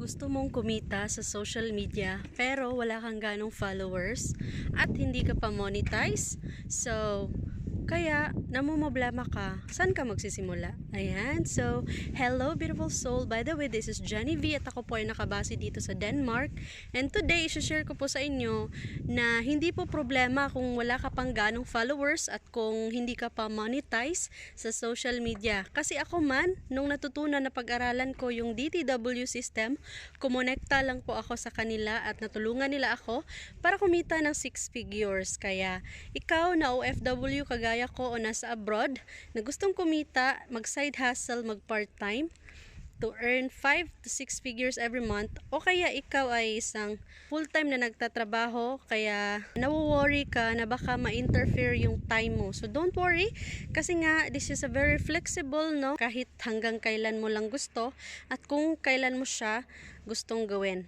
Gusto mong kumita sa social media pero wala kang ganong followers at hindi ka pa monetize. So, kaya namumblema ka. Saan ka magsisimula? Ayan. So, hello beautiful soul. By the way, this is Jenny V at ako po ay nakabase dito sa Denmark. And today, share ko po sa inyo na hindi po problema kung wala ka pang ganong followers at kung hindi ka pa monetize sa social media. Kasi ako man, nung natutunan na pag-aralan ko yung DTW system, kumonekta lang po ako sa kanila at natulungan nila ako para kumita ng six figures. Kaya ikaw na OFW kagaya ko o nasa abroad na gustong kumita, mag-side hustle, mag-part-time to earn 5 to 6 figures every month o kaya ikaw ay isang full-time na nagtatrabaho kaya nawo-worry ka na baka ma-interfere yung time mo. So don't worry kasi nga this is a very flexible no kahit hanggang kailan mo lang gusto at kung kailan mo siya gustong gawin.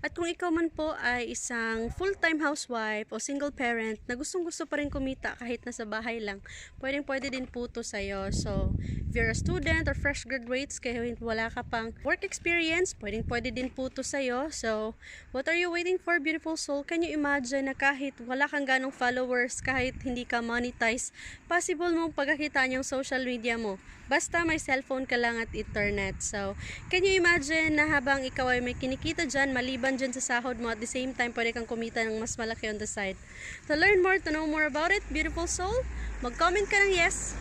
At kung ikaw man po ay isang full-time housewife o single parent na gustong gusto pa rin kumita kahit nasa bahay lang, pwedeng pwede din po to sa'yo. So, if you're a student or fresh graduates, kaya wala ka pang work experience, pwedeng pwede din po to sa'yo. So, what are you waiting for, beautiful soul? Can you imagine na kahit wala kang ganong followers, kahit hindi ka monetize, possible mong pagkakitaan yung social media mo. Basta may cellphone ka lang at internet. So, can you imagine na habang ikaw ay may kinikita dyan, maliban dyan sa sahod mo, at the same time, pwede kang kumita ng mas malaki on the side. To learn more, to know more about it, beautiful soul, mag-comment ka ng yes.